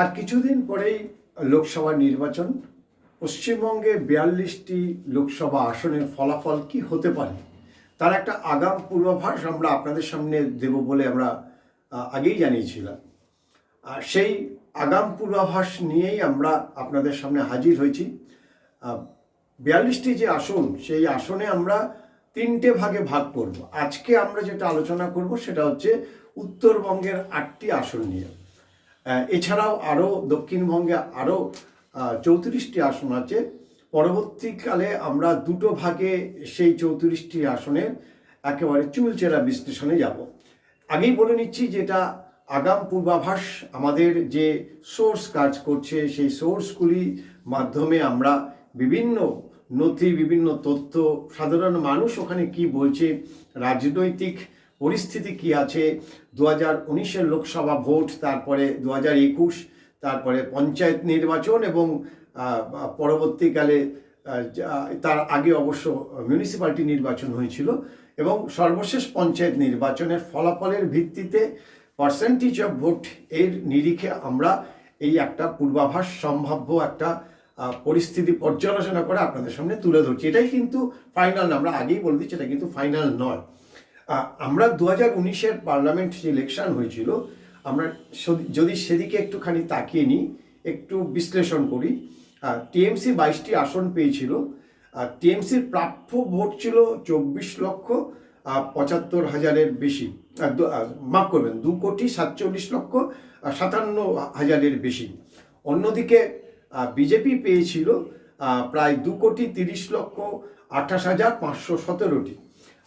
আর কিছুদিন পরেই লোকসভা নির্বাচন। পশ্চিমবঙ্গে বিয়াল্লিশটি লোকসভা আসনের ফলাফল কি হতে পারে? তার একটা আগাম পূর্বাভাস আমরা আপনাদের সামনে দেব বলে আমরা আগেই জানিয়েছিলাম। আর সেই আগাম পূর্বাভাস নিয়েই আমরা আপনাদের সামনে হাজির হয়েছি। বিয়াল্লিশটি যে আসন, সেই আসনে আমরা তিনটে ভাগে ভাগ করব। আজকে আমরা যেটা আলোচনা করব সেটা হচ্ছে উত্তরবঙ্গের আটটি আসন নিয়ে। এছাড়াও আরও দক্ষিণবঙ্গে আরও চৌত্রিশটি আসন আছে। পরবর্তীকালে আমরা দুটো ভাগে সেই চৌত্রিশটি আসনের একেবারে চুলচেরা বিশ্লেষণে যাব। আগেই বলে নিচ্ছি যেটা আগাম পূর্বাভাস, আমাদের যে সোর্স কাজ করছে, সেই সোর্সগুলি মাধ্যমে আমরা বিভিন্ন নথি, বিভিন্ন তথ্য, সাধারণ মানুষ ওখানে কি বলছে, রাজনৈতিক পরিস্থিতি কি আছে? দু হাজার উনিশের লোকসভা ভোট, তারপরে দু হাজার একুশ, তারপরে পঞ্চায়েত নির্বাচন এবং পরবর্তীকালে তার আগে অবশ্য মিউনিসিপ্যালিটি নির্বাচন হয়েছিল এবং সর্বশেষ পঞ্চায়েত নির্বাচনের ফলাফলের ভিত্তিতে পার্সেন্টেজ অফ ভোট এর নিরিখে আমরা এই একটা পূর্বাভাস, সম্ভাব্য একটা পরিস্থিতি পর্যালোচনা করে আপনাদের সামনে তুলে ধরছি। এটাই কিন্তু ফাইনাল আমরা আগেই বলে দিচ্ছি, এটা কিন্তু ফাইনাল নয়। আমরা দু হাজার উনিশের পার্লামেন্ট যে ইলেকশন হয়েছিল, আমরা যদি সেদিকে একটুখানি তাকিয়ে নিই, একটু বিশ্লেষণ করি টিএমসি বাইশটি আসন পেয়েছিল টিএমসির প্রাপ্য ভোট ছিল চব্বিশ লক্ষ পঁচাত্তর হাজারের বেশি মাফ করবেন, দু কোটি সাতচল্লিশ লক্ষ সাতান্ন হাজারের বেশি। অন্যদিকে বিজেপি পেয়েছিল প্রায় দু কোটি তিরিশ লক্ষ আঠাশ হাজার পাঁচশো সতেরোটি।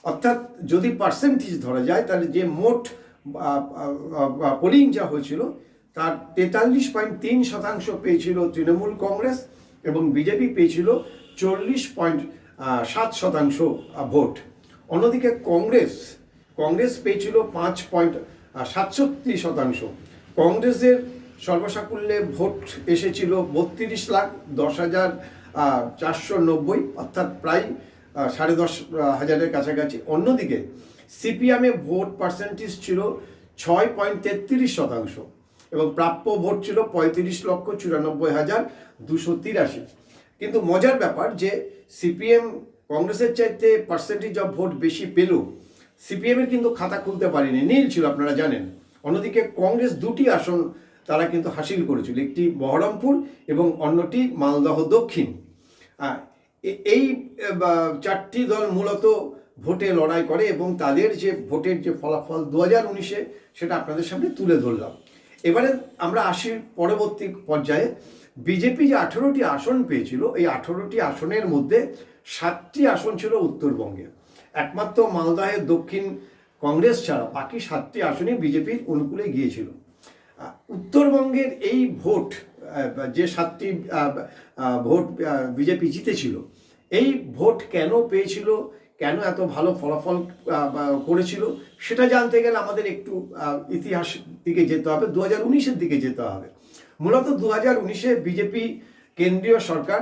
অর্থাৎ যদি পার্সেন্টেজ ধরা যায়, তাহলে যে মোট পোলিং যা হয়েছিল, তার তেতাল্লিশ পয়েন্ট তিন শতাংশ পেয়েছিল তৃণমূল কংগ্রেস এবং বিজেপি পেয়েছিল চল্লিশ পয়েন্ট সাত শতাংশ ভোট। অন্যদিকে কংগ্রেস কংগ্রেস পেয়েছিল পাঁচ পয়েন্ট সাতষট্টি শতাংশ। কংগ্রেসের সর্বসাকুল্যে ভোট এসেছিল বত্রিশ লাখ দশ হাজার চারশো নব্বই, অর্থাৎ প্রায় সাড়ে দশ হাজারের কাছাকাছি। অন্যদিকে, সিপিএমে ভোট পার্সেন্টেজ ছিল ছয় পয়েন্ট তেত্রিশ শতাংশ এবং প্রাপ্য ভোট ছিল পঁয়ত্রিশ লক্ষ চুরানব্বই হাজার দুশো তিরাশি। কিন্তু মজার ব্যাপার যে সিপিএম কংগ্রেসের চাইতে পার্সেন্টেজ অফ ভোট বেশি পেলেও সিপিএমের কিন্তু খাতা খুলতে পারেনি। নীল ছিল, আপনারা জানেন। অন্যদিকে কংগ্রেস দুটি আসন তারা কিন্তু হাসিল করেছিল, একটি বহরমপুর এবং অন্যটি মালদহ দক্ষিণ। এই চারটি দল মূলত ভোটে লড়াই করে এবং তাদের যে ভোটের যে ফলাফল দু হাজার উনিশে, সেটা আপনাদের সামনে তুলে ধরলাম। এবারে আমরা আসি পরবর্তী পর্যায়ে। বিজেপি যে আঠেরোটি আসন পেয়েছিল, এই আঠেরোটি আসনের মধ্যে সাতটি আসন ছিল উত্তরবঙ্গে। একমাত্র মালদাহের দক্ষিণ কংগ্রেস ছাড়া বাকি সাতটি আসনই বিজেপির অনুকূলে গিয়েছিল। উত্তরবঙ্গের এই ভোট যে সাতটি ভোট বিজেপি জিতেছিল, এই ভোট কেন পেয়েছিল, কেন এত ভালো ফলাফল করেছিল, সেটা জানতে গেলে আমাদের একটু ইতিহাস দিকে যেতে হবে দু হাজার উনিশের দিকে যেতে হবে। মূলত দু হাজার উনিশে বিজেপি কেন্দ্রীয় সরকার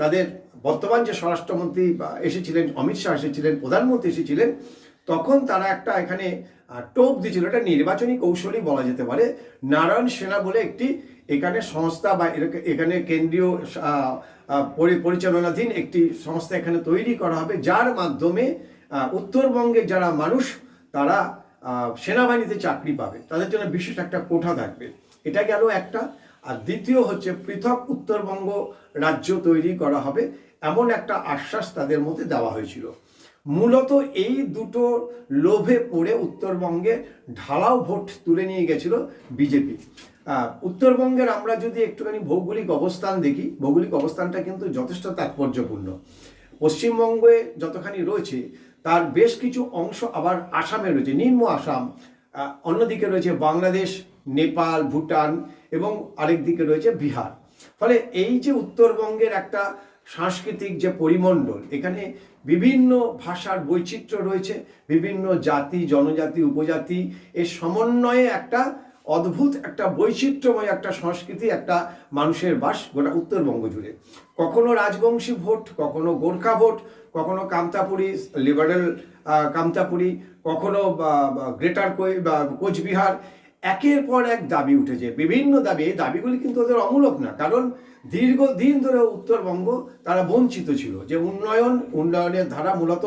তাদের বর্তমান যে স্বরাষ্ট্রমন্ত্রী এসেছিলেন, অমিত শাহ এসেছিলেন, প্রধানমন্ত্রী এসেছিলেন, তখন তারা একটা এখানে টোপ দিয়েছিল, এটা নির্বাচনী কৌশলই বলা যেতে পারে, নারায়ণ সেনা বলে একটি এখানে সংস্থা বা এখানে কেন্দ্রীয় পরিচালনাধীন একটি সংস্থা এখানে তৈরি করা হবে, যার মাধ্যমে উত্তরবঙ্গের যারা মানুষ, তারা সেনাবাহিনীতে চাকরি পাবে। তাদের জন্য বিশেষ একটা কোঠা থাকবে। এটা গেল একটা। আর দ্বিতীয় হচ্ছে পৃথক উত্তরবঙ্গ রাজ্য তৈরি করা হবে, এমন একটা আশ্বাস তাদের মধ্যে দেওয়া হয়েছিল। মূলত এই দুটো লোভে পড়ে উত্তরবঙ্গে ঢালাও ভোট তুলে নিয়ে গেছিল বিজেপি। উত্তরবঙ্গের আমরা যদি একটুখানি ভৌগোলিক অবস্থান দেখি, ভৌগোলিক অবস্থানটা কিন্তু যথেষ্ট তাৎপর্যপূর্ণ। পশ্চিমবঙ্গে যতখানি রয়েছে, তার বেশ কিছু অংশ আবার আসামে রয়েছে, নিম্ন আসাম অন্যদিকে রয়েছে বাংলাদেশ, নেপাল, ভুটান এবং আরেক দিকে রয়েছে বিহার। ফলে এই যে উত্তরবঙ্গের একটা সাংস্কৃতিক যে পরিমণ্ডল, এখানে বিভিন্ন ভাষার বৈচিত্র্য রয়েছে, বিভিন্ন জাতি, জনজাতি, উপজাতি, এর সমন্বয়ে একটা অদ্ভুত একটা বৈচিত্র্যময় একটা সংস্কৃতি, একটা মানুষের বাস গোটা উত্তরবঙ্গ জুড়ে। কখনো রাজবংশী ভোট, কখনো গোর্খা ভোট, কখনো কামতাপুরি লিবারেল কামতাপুরি, কখনো গ্রেটার কোচবিহার। একের পর এক দাবি উঠেছে। বিভিন্ন দাবি, এই দাবিগুলি কিন্তু ওদের অমূলক না, কারণ দীর্ঘদিন ধরে উত্তরবঙ্গ তারা বঞ্চিত ছিল যে উন্নয়ন, উন্নয়নের ধারা মূলত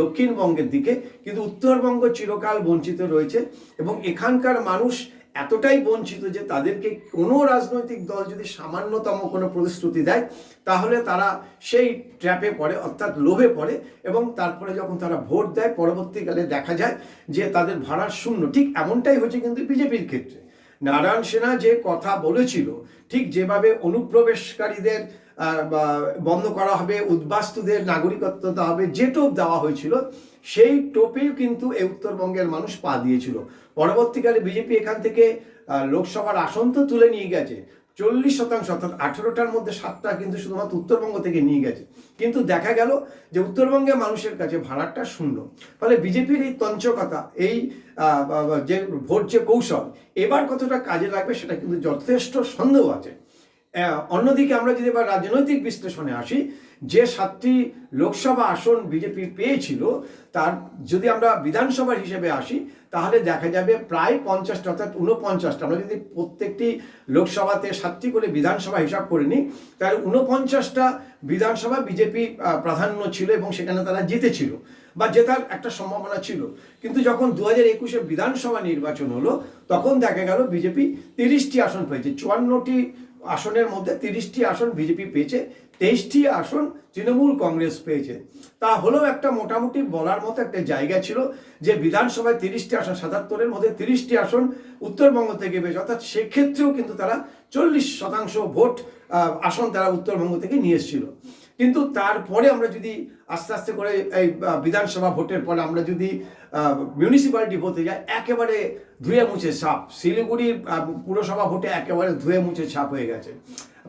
দক্ষিণবঙ্গের দিকে, কিন্তু উত্তরবঙ্গ চিরকাল বঞ্চিত রয়েছে এবং এখানকার মানুষ এতটাই বঞ্চিত যে তাদেরকে কোনো রাজনৈতিক দল যদি সামান্যতম কোনো প্রতিশ্রুতি দেয়, তাহলে তারা সেই ট্র্যাপে পড়ে, অর্থাৎ লোভে পড়ে এবং তারপরে যখন তারা ভোট দেয়, পরবর্তীকালে দেখা যায় যে তাদের ভাড়ার শূন্য। ঠিক এমনটাই হয়েছে কিন্তু বিজেপির ক্ষেত্রে। নারায়ণ সেনা যে কথা বলেছিল, ঠিক যেভাবে অনুপ্রবেশকারীদের বন্ধ করা হবে, উদ্বাস্তুদের নাগরিকত্ব দেওয়া হবে যে টোপ দেওয়া হয়েছিল সেই টোপেও কিন্তু এই উত্তরবঙ্গের মানুষ পা দিয়েছিল। পরবর্তীকালে বিজেপি এখান থেকে লোকসভার আসন তো তুলে নিয়ে গেছে। চল্লিশ শতাংশ অর্থাৎ আঠেরোটার মধ্যে সাতটা কিন্তু শুধুমাত্র উত্তরবঙ্গ থেকে নিয়ে গেছে। কিন্তু দেখা গেল যে উত্তরবঙ্গের মানুষের কাছে ভাড়াটা শূন্য। ফলে বিজেপির এই তঞ্চকতা এই যে ভোট যে কৌশল, এবার কতটা কাজে লাগবে সেটা কিন্তু যথেষ্ট সন্দেহ আছে। অন্যদিকে আমরা যদি এবার রাজনৈতিক বিশ্লেষণে আসি যে সাতটি লোকসভা আসন বিজেপি পেয়েছিল, তার যদি আমরা বিধানসভার হিসেবে আসি, তাহলে দেখা যাবে প্রায় পঞ্চাশটা, অর্থাৎ উনপঞ্চাশটা আমরা যদি প্রত্যেকটি লোকসভাতে সাতটি করে বিধানসভা হিসাব করে নিই, তাহলে উনপঞ্চাশটা বিধানসভা বিজেপি প্রাধান্য ছিল এবং সেখানে তারা জিতেছিল বা জেতার একটা সম্ভাবনা ছিল। কিন্তু যখন দু হাজার একুশে বিধানসভা নির্বাচন হলো, তখন দেখা গেল বিজেপি তিরিশটি আসন পেয়েছে। চুয়ান্নটি আসনের মধ্যে তিরিশটি আসন বিজেপি পেয়েছে। তেইশটি আসন তৃণমূল কংগ্রেস পেয়েছে। তা হলেও একটা মোটামুটি বলার মতো একটা জায়গা ছিল যে বিধানসভায় তিরিশটি আসন, সাতাত্তরের মধ্যে তিরিশটি আসন উত্তরবঙ্গ থেকে পেয়েছে। অর্থাৎ সেক্ষেত্রেও কিন্তু তারা চল্লিশ শতাংশ ভোট আসন তারা উত্তরবঙ্গ থেকে নিয়ে এসেছিল। কিন্তু তারপরে আমরা যদি আস্তে আস্তে করে এই বিধানসভা ভোটের পরে আমরা যদি মিউনিসিপ্যালিটি ভোটে যাই, একেবারে ধুয়ে মুছে ছাপ। শিলিগুড়ির পুরসভা ভোটে একেবারে ধুয়ে মুছে ছাপ হয়ে গেছে।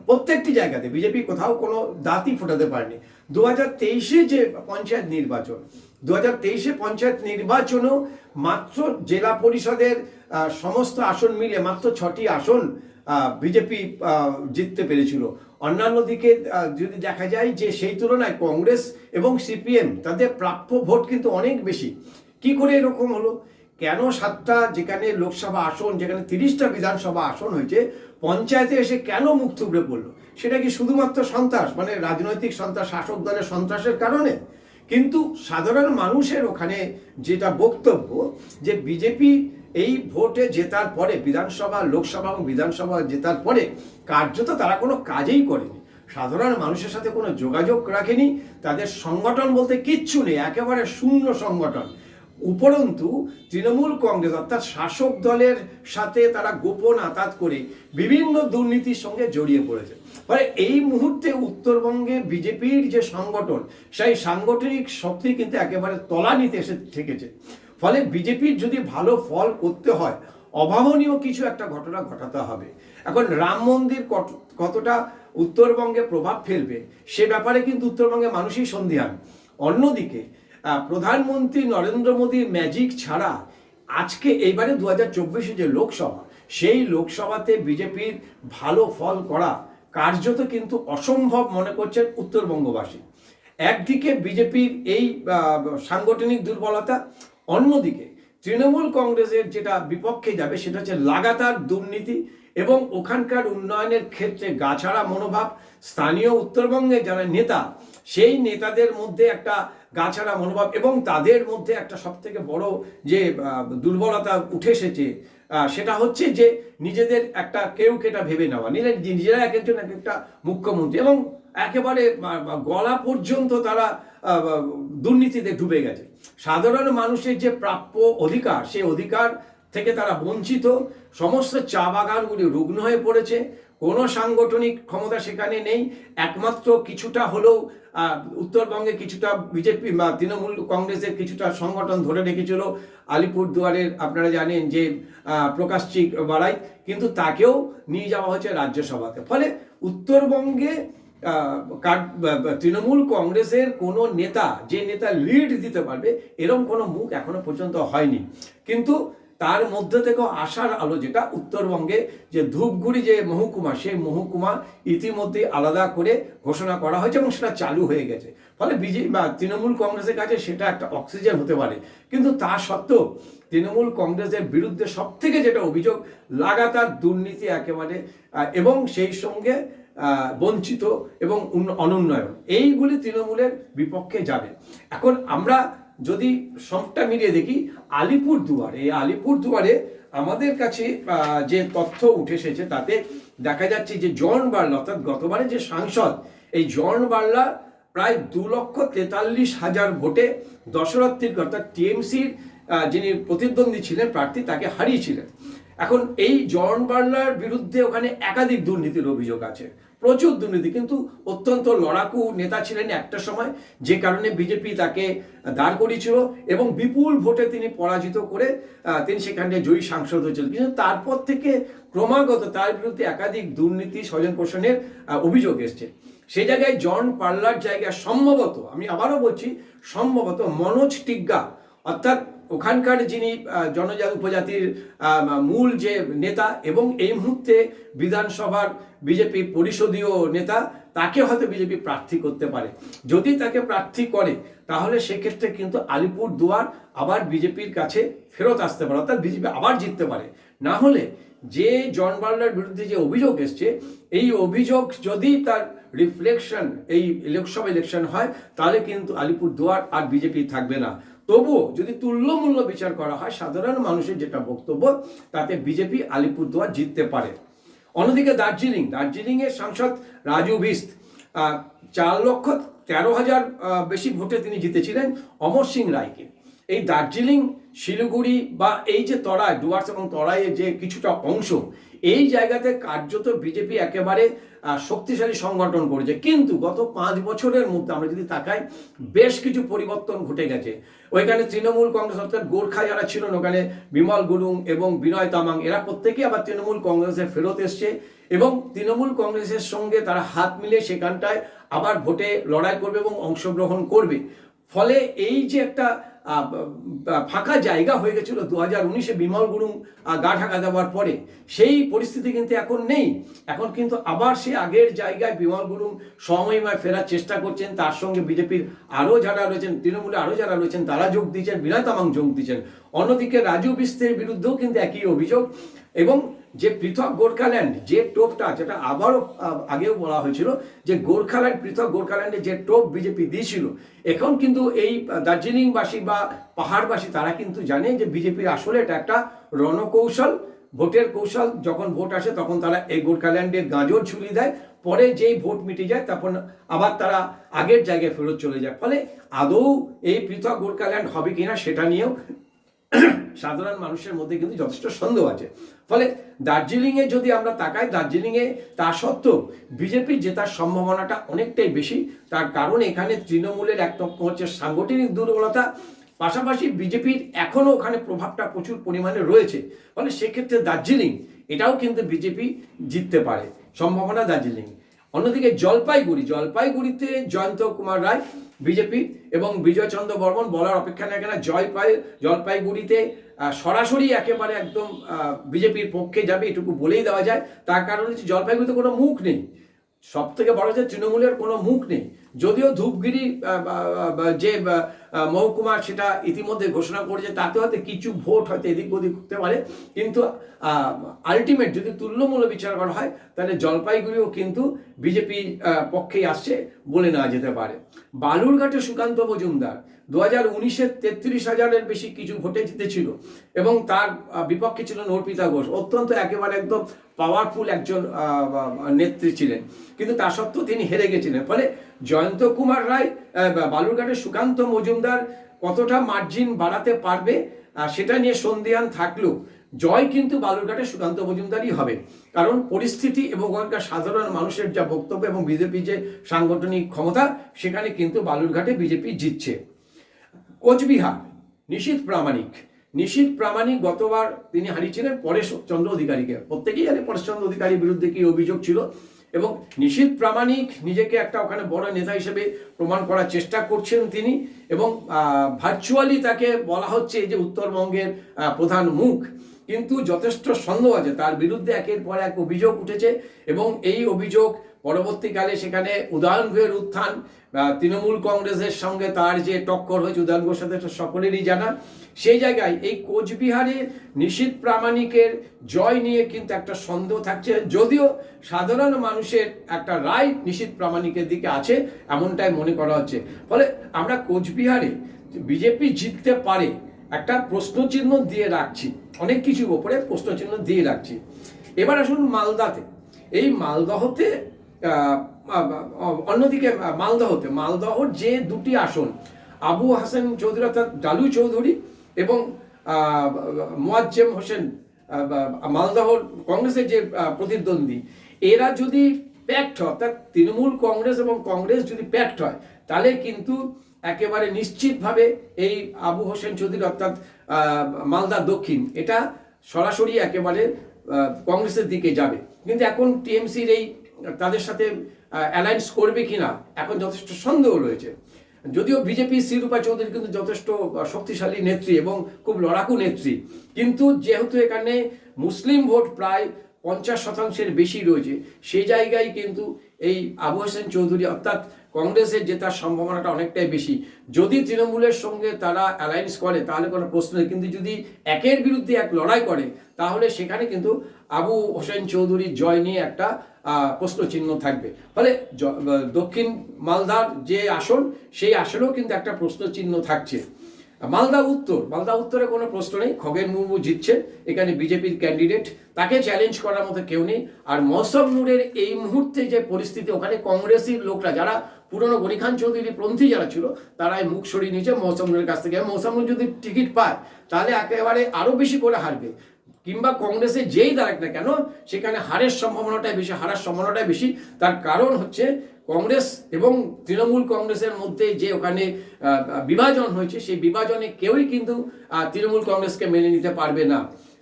প্রত্যেকটি জায়গাতে বিজেপি কোথাও কোনো দাঁতই ফোটাতে পারেনি। দু হাজার তেইশে যে পঞ্চায়েত নির্বাচন দু হাজার তেইশে পঞ্চায়েত নির্বাচনেও মাত্র জেলা পরিষদের সমস্ত আসন মিলে মাত্র ছটি আসন বিজেপি জিততে পেরেছিল। অন্যান্য দিকে যদি দেখা যায় যে সেই তুলনায় কংগ্রেস এবং সিপিএম তাদের প্রাপ্য ভোট কিন্তু অনেক বেশি। কি করে এরকম হলো? কেন সাতটা যেখানে লোকসভা আসন, যেখানে তিরিশটা বিধানসভা আসন হয়েছে পঞ্চায়েতে এসে কেন মুখ থুবড়ে পড়ল? সেটা কি শুধুমাত্র সন্ত্রাস? মানে রাজনৈতিক সন্ত্রাস, শাসক দলের সন্ত্রাসের কারণে? কিন্তু সাধারণ মানুষের ওখানে যেটা বক্তব্য, যে বিজেপি এই ভোটে জেতার পরে, বিধানসভা, লোকসভা এবং বিধানসভা জেতার পরে কার্যত তারা কোনো কাজেই করেনি। সাধারণ মানুষের সাথে কোনো যোগাযোগ রাখেনি। তাদের সংগঠন বলতে কিচ্ছু নেই। একেবারে শূন্য সংগঠন। উপরন্তু তৃণমূল কংগ্রেস, অর্থাৎ শাসক দলের সাথে তারা গোপন আতাত করে বিভিন্ন দুর্নীতির সঙ্গে জড়িয়ে পড়েছে। ফলে এই মুহূর্তে উত্তরবঙ্গে বিজেপির যে সংগঠন, সেই সাংগঠনিক শক্তি কিন্তু একেবারে তলানিতে এসে ঠেকেছে। ফলে বিজেপির যদি ভালো ফল করতে হয়, অভাবনীয় কিছু একটা ঘটনা ঘটাতে হবে। এখন রাম মন্দির কত- কতটা উত্তরবঙ্গে প্রভাব ফেলবে, সে ব্যাপারে কিন্তু উত্তরবঙ্গে মানুষই সন্দিহান। অন্যদিকে প্রধানমন্ত্রী নরেন্দ্র মোদীর ম্যাজিক ছাড়া আজকে এইবারে দু হাজার চব্বিশে যে লোকসভা, সেই লোকসভাতে বিজেপির ভালো ফল করা কার্যত কিন্তু অসম্ভব মনে করছেন উত্তরবঙ্গবাসী। একদিকে বিজেপির এই সাংগঠনিক দুর্বলতা, অন্যদিকে তৃণমূল কংগ্রেসের যেটা বিপক্ষে যাবে সেটা হচ্ছে লাগাতার দুর্নীতি এবং ওখানকার উন্নয়নের ক্ষেত্রে গাছাড়া মনোভাব। স্থানীয় উত্তরবঙ্গে যারা নেতা, সেই নেতাদের মধ্যে একটা গাছাড়া মনোভাব এবং তাদের মধ্যে একটা সব থেকে বড় যে দুর্বলতা উঠে এসেছে সেটা হচ্ছে যে, নিজেদের একটা কেউ কেটা ভেবে নেওয়া। নিজের নিজেরা এক একজন এক একটা মুখ্যমন্ত্রী এবং একেবারে গলা পর্যন্ত তারা দুর্নীতিতে ডুবে গেছে। সাধারণ মানুষের যে প্রাপ্য অধিকার, সেই অধিকার থেকে তারা বঞ্চিত। সমস্ত চা বাগানগুলি রুগ্ন হয়ে পড়েছে। কোনো সাংগঠনিক ক্ষমতা সেখানে নেই। একমাত্র কিছুটা হলেও উত্তরবঙ্গে কিছুটা বিজেপি বা তৃণমূল কংগ্রেসের কিছুটা সংগঠন ধরে রেখেছিল আলিপুরদুয়ারের, আপনারা জানেন যে প্রকাশ চিক বাড়াই, কিন্তু তাকেও নিয়ে যাওয়া হয়েছে রাজ্যসভাতে। ফলে উত্তরবঙ্গে তৃণমূল কংগ্রেসের কোনো নেতা, যে নেতা লিড দিতে পারবে এরকম কোনো মুখ এখনও পর্যন্ত হয়নি। কিন্তু তার মধ্যে থেকেও আসার আলো যেটা উত্তরবঙ্গে, যে ধূপগুড়ি যে মহকুমা, সেই মহকুমা ইতিমধ্যে আলাদা করে ঘোষণা করা হয়েছে এবং সেটা চালু হয়ে গেছে। ফলে বিজেপি বা তৃণমূল কংগ্রেসের কাছে সেটা একটা অক্সিজেন হতে পারে। কিন্তু তা সত্ত্বেও তৃণমূল কংগ্রেসের বিরুদ্ধে সব থেকে যেটা অভিযোগ, লাগাতার দুর্নীতি একেবারে এবং সেই সঙ্গে বঞ্চিত এবং অনুন্নয়ন। এইগুলি তৃণমূলের বিপক্ষে যাবে। এখন আমরা যদি সবটা মিলিয়ে দেখি, আলিপুর দুয়ার এই আলিপুর দুয়ারে আমাদের কাছে যে তথ্য উঠে এসেছে, তাতে দেখা যাচ্ছে যে জন বার্লা, অর্থাৎ গতবারে যে সাংসদ, এই জন বার্লা প্রায় দু লক্ষ তেতাল্লিশ হাজার ভোটে দশরথীর, অর্থাৎ টিএমসির যিনি প্রতিদ্বন্দ্বী ছিলেন, প্রার্থী, তাকে হারিয়েছিলেন। এখন এই জন বার্লার বিরুদ্ধে ওখানে একাধিক দুর্নীতির অভিযোগ আছে। প্রচুর দুর্নীতি, কিন্তু অত্যন্ত লড়াকু নেতা ছিলেন একটা সময়, যে কারণে বিজেপি তাকে দাঁড় করিয়েছিল এবং বিপুল ভোটে তিনি পরাজিত করে তিনি সেখানে জয়ী সাংসদ হয়েছিলেন। কিন্তু তারপর থেকে ক্রমাগত তার বিরুদ্ধে একাধিক দুর্নীতি স্বজন পোষণের অভিযোগ এসছে। সেই জায়গায় জন পার্লার জায়গায় সম্ভবত, আমি আবারও বলছি, সম্ভবত মনোজ টিগ্গা, অর্থাৎ ওখানকার যিনি জনজাতি উপজাতির মূল যে নেতা এবং এই মুহূর্তে বিধানসভার বিজেপি পরিষদীয় নেতা, তাকে হয়তো বিজেপি প্রার্থী করতে পারে। যদি তাকে প্রার্থী করে, তাহলে সেক্ষেত্রে কিন্তু আলিপুর দুয়ার আবার বিজেপির কাছে ফেরত আসতে পারে, অর্থাৎ বিজেপি আবার জিততে পারে। না হলে যে জন বার্লার বিরুদ্ধে যে অভিযোগ এসছে, এই অভিযোগ যদি তার রিফ্লেকশন এই লোকসভা ইলেকশন হয়, তাহলে কিন্তু আলিপুর দুয়ার আর বিজেপি থাকবে না। তবুও যদি তুল্যমূল্য বিচার করা হয়, সাধারণ মানুষের যেটা বক্তব্য, তাতে বিজেপি আলিপুরদুয়ার জিততে পারে। অন্যদিকে দার্জিলিং, দার্জিলিংয়ের সাংসদ রাজু বিস্ত চার লক্ষ তেরো হাজার বেশি ভোটে তিনি জিতেছিলেন অমর সিং রায়কে। এই দার্জিলিং, শিলিগুড়ি বা এই যে তরাই ডুয়ার্স এবং তরাইয়ের যে কিছুটা অংশ, এই জায়গাতে কার্যত বিজেপি একেবারে শক্তিশালী সংগঠন করেছে। কিন্তু গত পাঁচ বছরের মধ্যে আমরা যদি তাকাই, বেশ কিছু পরিবর্তন ঘটে গেছে। ওইখানে তৃণমূল কংগ্রেস অর্থাৎ গোর্খা যারা ছিলেন, ওখানে বিমল গুরুং এবং বিনয় তামাং, এরা প্রত্যেকেই আবার তৃণমূল কংগ্রেসে ফেরত এসছে এবং তৃণমূল কংগ্রেসের সঙ্গে তারা হাত মিলিয়ে সেখানটায় আবার ভোটে লড়াই করবে এবং অংশগ্রহণ করবে। ফলে এই যে একটা ফাঁকা জায়গা হয়ে গেছিল দু হাজার উনিশে বিমল গুরুং গা ঢাকা দেওয়ার পরে। সেই পরিস্থিতি কিন্তু এখন নেই। এখন কিন্তু আবার সে আগের জায়গায় বিমল গুরুং সময়ময় ফেরার চেষ্টা করছেন। তার সঙ্গে বিজেপির আরও যারা রয়েছেন তৃণমূলে আরও যারা রয়েছেন, তারা যোগ দিচ্ছেন, বিনয় তামাং যোগ দিচ্ছেন। অন্যদিকে রাজু বিস্তের বিরুদ্ধেও কিন্তু একই অভিযোগ এবং যে পৃথক গোর্খাল্যান্ড, যে টোপটা যেটা আবারও আগেও বলা হয়েছিল যে গোর্খাল্যান্ড, পৃথক গোর্খাল্যান্ডে যে টোপ বিজেপি দিয়েছিল, এখন কিন্তু এই দার্জিলিংবাসী বা পাহাড়বাসী, তারা কিন্তু জানে যে বিজেপির আসলে এটা একটা রণকৌশল, ভোটের কৌশল, যখন ভোট আসে তখন তারা এই গোর্খাল্যান্ডের গাজর ছুড়িয়ে দেয়, পরে যেই ভোট মিটে যায় তখন আবার তারা আগের জায়গায় ফেরত চলে যায়। ফলে আদৌ এই পৃথক গোর্খাল্যান্ড হবে কিনা সেটা নিয়েও সাধারণ মানুষের মধ্যে কিন্তু যথেষ্ট সন্দেহ আছে। ফলে দার্জিলিংয়ে যদি আমরা তাকাই, দার্জিলিংয়ে তা সত্ত্বেও বিজেপির জেতার সম্ভাবনাটা অনেকটাই বেশি। তার কারণ এখানে তৃণমূলের এক হচ্ছে সাংগঠনিক দুর্বলতা। পাশাপাশি বিজেপির এখনও ওখানে প্রভাবটা প্রচুর পরিমাণে রয়েছে। ফলে সেক্ষেত্রে দার্জিলিং, এটাও কিন্তু বিজেপি জিততে পারে। সম্ভাবনা দার্জিলিং। অন্যদিকে জলপাইগুড়ি, জলপাইগুড়িতে জয়ন্ত কুমার রায় বিজেপি এবং বিজয়চন্দ্র বর্মন বলার অপেক্ষা না কেন? জলপাই, জলপাইগুড়িতে সরাসরি একেবারে একদম বিজেপির পক্ষে যাবে এটুকু বলেই দেওয়া যায়। তার কারণ হচ্ছে জলপাইগুড়িতে কোনো মুখ নেই। সব থেকে বড় যে তৃণমূলের কোনো মুখ নেই। যদিও ধূপগিরি যে মহকুমার মহকুমা সেটা ইতিমধ্যে ঘোষণা করেছে, তাতে হয়তো কিছু ভোট হয়তো এদিক ওদিক হতে পারে। কিন্তু আলটিমেট যদি তুল্যমূল্য বিচার করা হয়, তাহলে জলপাইগুড়িও কিন্তু বিজেপি পক্ষেই আসছে বলে নেওয়া যেতে পারে। বালুরঘাটে সুকান্ত মজুমদার দু হাজার উনিশের তেত্রিশ হাজারের বেশি কিছু ভোটে জিতেছিল এবং তার বিপক্ষে ছিলেন অর্পিতা ঘোষ। অত্যন্ত একেবারে একদম পাওয়ারফুল একজন নেত্রী ছিলেন। কিন্তু তা সত্ত্বেও তিনি হেরে গেছিলেন। ফলে জয়ন্ত কুমার রায় বালুরঘাটের সুকান্ত মজুমদার কতটা মার্জিন বাড়াতে পারবে সেটা নিয়ে সন্দেহান থাকলেও জয় কিন্তু বালুরঘাটে সুকান্ত মজুমদারই হবে। কারণ পরিস্থিতি এবং ওখানকার সাধারণ মানুষের যা বক্তব্য এবং বিজেপি যে সাংগঠনিক ক্ষমতা, সেখানে কিন্তু বালুরঘাটে বিজেপি জিতছে। কোচবিহার নিশীথ প্রামাণিক। নিশীথ প্রামাণিক গতবার তিনি হারিয়েছিলেন পরেশ চন্দ্র অধিকারীকে। প্রত্যেকেই জানে পরেশ চন্দ্র অধিকারীর বিরুদ্ধে কি অভিযোগ ছিল। এবং নিশীথ প্রামাণিক নিজেকে একটা ওখানে বড় নেতা হিসেবে প্রমাণ করার চেষ্টা করছেন তিনি। এবং ভার্চুয়ালি তাকে বলা হচ্ছে যে উত্তরবঙ্গের প্রধান মুখ। কিন্তু যথেষ্ট সন্দেহ আছে, তার বিরুদ্ধে একের পর এক অভিযোগ উঠেছে। এবং এই অভিযোগ পরবর্তীকালে সেখানে উদয়ন গুহের উত্থান তৃণমূল কংগ্রেসের সঙ্গে তার যে টক্কর হয়েছে উদয়ন গুহের সাথে সকলেরই জানা। সেই জায়গায় এই কোচবিহারে নিশীত প্রামাণিকের জয় নিয়ে কিন্তু একটা সন্দেহ থাকছে। যদিও সাধারণ মানুষের একটা রায় নিশীত প্রামাণিকের দিকে আছে, এমনটাই মনে করা হচ্ছে। ফলে আমরা কোচবিহারে বিজেপি জিততে পারে একটা প্রশ্নচিহ্ন দিয়ে রাখছি। অনেক কিছুর ওপরে প্রশ্নচিহ্ন দিয়ে রাখছি। এবার আসুন মালদাতে। এই মালদহতে অন্যদিকে মালদহতে মালদহর যে দুটি আসন, আবু হাসান চৌধুরী অর্থাৎ ডালু চৌধুরী এবং মোয়াজ্জেম হোসেন মালদহর কংগ্রেসের যে প্রতিদ্বন্দ্বী, এরা যদি প্যাক্ট হয়, অর্থাৎ তৃণমূল কংগ্রেস এবং কংগ্রেস যদি প্যাক্ট হয়, তাহলে কিন্তু একেবারে নিশ্চিতভাবে এই আবু হোসেন চৌধুরী অর্থাৎ মালদা দক্ষিণ, এটা সরাসরি একেবারে কংগ্রেসের দিকে যাবে। কিন্তু এখন টিএমসির এই তাদের সাথে অ্যালায়েন্স করবে কিনা, এখন যথেষ্ট সন্দেহ রয়েছে। যদিও বিজেপি শ্রীরূপা চৌধুরী কিন্তু যথেষ্ট শক্তিশালী নেত্রী এবং খুব লড়াকু নেত্রী। কিন্তু যেহেতু এখানে মুসলিম ভোট প্রায় পঞ্চাশ শতাংশের বেশি রয়েছে, সেই জায়গায় কিন্তু এই আবু হোসেন চৌধুরী, অর্থাৎ কংগ্রেসের জেতার সম্ভাবনাটা অনেকটাই বেশি। যদি তৃণমূলের সঙ্গে তারা অ্যালায়েন্স করে, তাহলে কোনো প্রশ্ন নেই। কিন্তু যদি একের বিরুদ্ধে এক লড়াই করে, তাহলে সেখানে কিন্তু আবু হোসেন চৌধুরীর জয় নিয়ে একটা প্রশ্নচিহ্ন থাকবে। ফলে দক্ষিণ মালদার যে আসন, সেই আসনেও কিন্তু একটা প্রশ্নচিহ্ন থাকছে। মালদা উত্তর, মালদা উত্তরে কোনো প্রশ্ন নেই, খগেন মুর্মু জিতছেন এখানে বিজেপির ক্যান্ডিডেট তাকে চ্যালেঞ্জ করার মতো কেউ নেই। আর মৌসম নূরের এই মুহূর্তে যে পরিস্থিতি, ওখানে কংগ্রেসের লোকরা যারা, পুরনো গনি খান চৌধুরী পন্থী যারা ছিল তারাই মুখ সরিয়ে নিয়েছে মৌসম নূরের কাছ থেকে। মৌসম নূর যদি টিকিট পায়, তাহলে একেবারে আরও বেশি করে হারবে। কিংবা কংগ্রেসে যেই দাঁড়াক না কেন, সেখানে হারের সম্ভাবনাটাই বেশি, হারার সম্ভাবনাটাই বেশি। তার কারণ হচ্ছে কংগ্রেস এবং তৃণমূল কংগ্রেসের মধ্যে যে ওখানে বিভাজন হয়েছে, সেই বিভাজনে কেউই কিন্তু তৃণমূল কংগ্রেসকে মেনে নিতে পারবে না।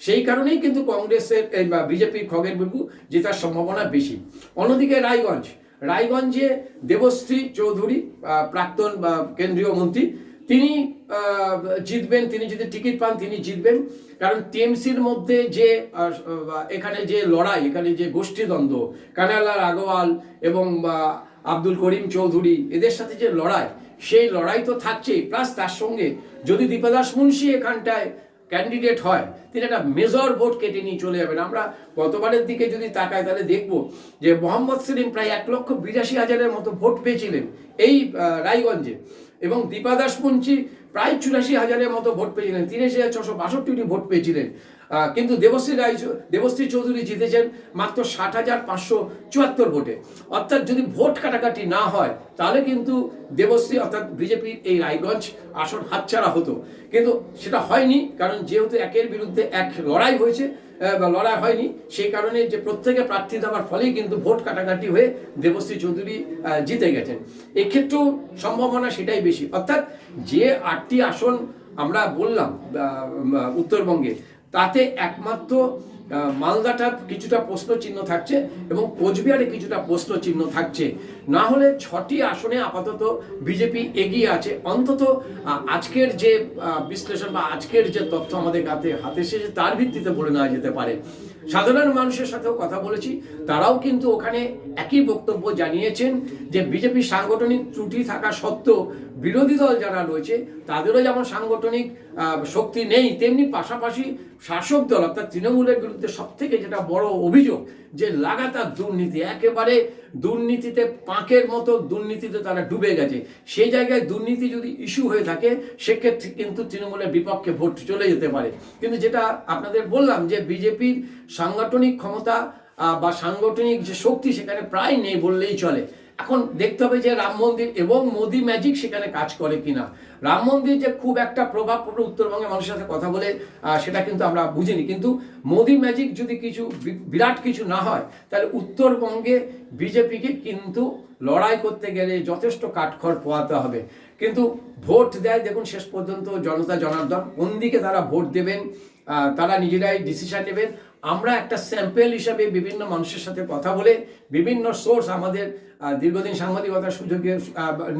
সেই কারণেই কিন্তু কংগ্রেসের বিজেপির খগেন মুর্মু জেতার সম্ভাবনা বেশি। অন্যদিকে রায়গঞ্জ, রায়গঞ্জে দেবশ্রী চৌধুরী প্রাক্তন কেন্দ্রীয় মন্ত্রী তিনি জিতবেন, তিনি যদি টিকিট পান, তিনি জিতবেন। কারণ টিএমসির মধ্যে যে এখানে যে লড়াই, এখানে যে গোষ্ঠীদ্বন্দ্ব কানালাল আগোয়াল এবং আব্দুল করিম চৌধুরী, এদের সাথে যে লড়াই, সেই লড়াই তো থাকছেই। প্লাস তার সঙ্গে যদি দীপাদাস মুন্সি এখানটায় ক্যান্ডিডেট হয়, তিনি একটা মেজর ভোট কেটে নিয়ে চলে যাবেন। আমরা গতবারের দিকে যদি তাকাই, তাহলে দেখব যে মোহাম্মদ সেলিম প্রায় এক লক্ষ বিরাশি হাজারের মতো ভোট পেয়েছিলেন এই রায়গঞ্জে। এবং দীপা দাস মুন্সি প্রায় চুরাশি হাজারের মতো ভোট পেয়েছিলেন তিরিশ হাজার ছশো বাষট্টিটি ভোট পেয়েছিলেন। কিন্তু দেবশ্রী রায় দেবশ্রী চৌধুরী জিতেছেন মাত্র ষাট হাজার পাঁচশো চুয়াত্তর ভোটে। অর্থাৎ যদি ভোট কাটাকাটি না হয়, তাহলে কিন্তু দেবশ্রী অর্থাৎ বিজেপির এই রায়গঞ্জ আসন হাতছাড়া হতো। কিন্তু সেটা হয়নি, কারণ যেহেতু একের বিরুদ্ধে এক লড়াই হয়েছে বা লড়াই হয়নি, সেই কারণে যে প্রত্যেকে প্রার্থী দেওয়ার ফলেই কিন্তু ভোট কাটাকাটি হয়ে দেবশ্রী চৌধুরী জিতে গেছেন। এক্ষেত্রেও সম্ভাবনা সেটাই বেশি। অর্থাৎ যে আটটি আসন আমরা বললাম উত্তরবঙ্গে, তাতে একমাত্র মালদাটা কিছুটা প্রশ্ন চিহ্ন থাকছে এবং কোচবিহারে কিছুটা প্রশ্ন চিহ্ন থাকছে। না হলে ছটি আসনে আপাতত বিজেপি এগিয়ে আছে। অন্তত আজকের যে বিশ্লেষণ বা আজকের যে তথ্য আমাদের হাতে হাতে এসেছে, তার ভিত্তিতে বলে নেওয়া যেতে পারে। সাধারণ মানুষের সাথেও কথা বলেছি। তারাও কিন্তু ওখানে একই বক্তব্য জানিয়েছেন যে বিজেপির সাংগঠনিক ত্রুটি থাকা সত্ত্বেও বিরোধী দল যারা রয়েছে, তাদেরও যেমন সাংগঠনিক শক্তি নেই, তেমনি পাশাপাশি শাসক দল, অর্থাৎ তৃণমূলের বিরুদ্ধে সব থেকে যেটা বড় অভিযোগ, যে লাগাতার দুর্নীতি, একেবারে দুর্নীতিতে পাঁকের মতো দুর্নীতিতে তারা ডুবে গেছে। সেই জায়গায় দুর্নীতি যদি ইস্যু হয়ে থাকে, সেক্ষেত্রে কিন্তু তৃণমূলের বিপক্ষে ভোট চলে যেতে পারে। কিন্তু যেটা আপনাদের বললাম, যে বিজেপির সাংগঠনিক ক্ষমতা বা সাংগঠনিক যে শক্তি, সেখানে প্রায় নেই বললেই চলে। এখন দেখতে হবে যে রাম মন্দির এবং মোদি ম্যাজিক সেখানে কাজ করে কিনা। রাম মন্দির যে খুব একটা প্রভাব পড়বে উত্তরবঙ্গের মানুষের সাথে কথা বলে সেটা কিন্তু আমরা বুঝিনি। কিন্তু মোদি ম্যাজিক যদি কিছু বিরাট কিছু না হয়, তাহলে উত্তরবঙ্গে বিজেপিকে কিন্তু লড়াই করতে গেলে যথেষ্ট কাঠখড় পোয়াতে হবে। কিন্তু ভোট দেয়, দেখুন, শেষ পর্যন্ত জনতা জনার্দন, কোন দিকে তারা ভোট দেবেন তারা নিজেরাই ডিসিশন নেবেন। আমরা একটা স্যাম্পেল হিসাবে বিভিন্ন মানুষের সাথে কথা বলে বিভিন্ন সোর্স আমাদের দীর্ঘদিন সাংবাদিকতার সুযোগে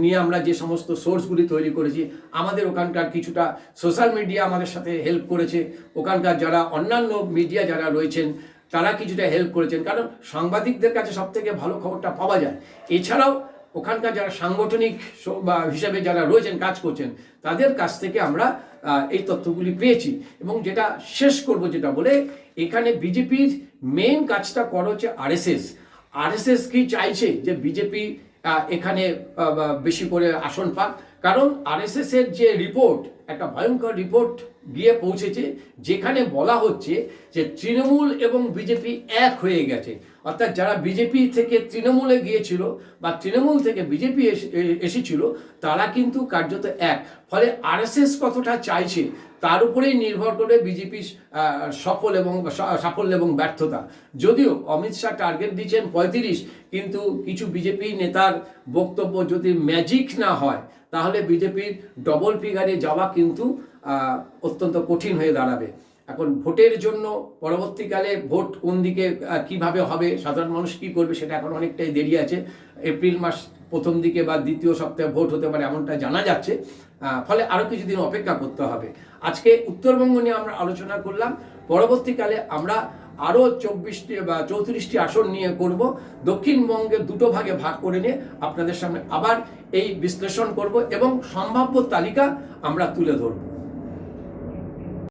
নিয়ে আমরা যে সমস্ত সোর্সগুলি তৈরি করেছি, আমাদের ওখানকার কিছুটা সোশ্যাল মিডিয়া আমাদের সাথে হেল্প করেছে। ওখানকার যারা অন্যান্য মিডিয়া যারা রয়েছেন, তারা কিছুটা হেল্প করেছেন। কারণ সাংবাদিকদের কাছে সব থেকে ভালো খবরটা পাওয়া যায়। এছাড়াও ওখানকার যারা সাংগঠনিক বা হিসাবে যারা রয়েছেন, কাজ করছেন, তাদের কাছ থেকে আমরা এই তথ্যগুলি পেয়েছি। এবং যেটা শেষ করব যেটা বলে, এখানে বিজেপির মেন কাজটা করা হচ্ছে আরএসএস আরএসএস কি চাইছে যে বিজেপি এখানে বেশি করে আসন পাক? কারণ আরএসএস এর যে রিপোর্ট একটা ভয়ঙ্কর রিপোর্ট গিয়ে পৌঁছেছে, যেখানে বলা হচ্ছে যে তৃণমূল এবং বিজেপি এক হয়ে গেছে। অর্থাৎ যারা বিজেপি থেকে তৃণমূলে গিয়েছিল বা তৃণমূল থেকে বিজেপি এসেছিল, তারা কিন্তু কার্যত এক। ফলে আরএসএস কতটা চাইছে তার উপরেই নির্ভর করে বিজেপি সফল এবং সাফল্য এবং ব্যর্থতা। যদিও অমিত শাহ টার্গেট দিচ্ছেন পঁয়ত্রিশ, কিন্তু কিছু বিজেপি নেতার বক্তব্য যদি ম্যাজিক না হয়, তাহলে বিজেপির ডবল ফিগারে যাওয়া কিন্তু অত্যন্ত কঠিন হয়ে দাঁড়াবে। এখন ভোটের জন্য পরবর্তীকালে ভোট কোন দিকে কীভাবে হবে, সাধারণ মানুষ কি করবে সেটা এখন অনেকটাই দেরি আছে। এপ্রিল মাস প্রথম দিকে বা দ্বিতীয় সপ্তাহে ভোট হতে পারে এমনটা জানা যাচ্ছে। ফলে আরও কিছুদিন অপেক্ষা করতে হবে। আজকে উত্তরবঙ্গ নিয়ে আমরা আলোচনা করলাম। পরবর্তীকালে আমরা আরও চব্বিশটি বা চৌত্রিশটি আসন নিয়ে করব। দক্ষিণবঙ্গে দুটো ভাগে ভাগ করে নিয়ে আপনাদের সামনে আবার এই বিশ্লেষণ করব এবং সম্ভাব্য তালিকা আমরা তুলে ধরবো।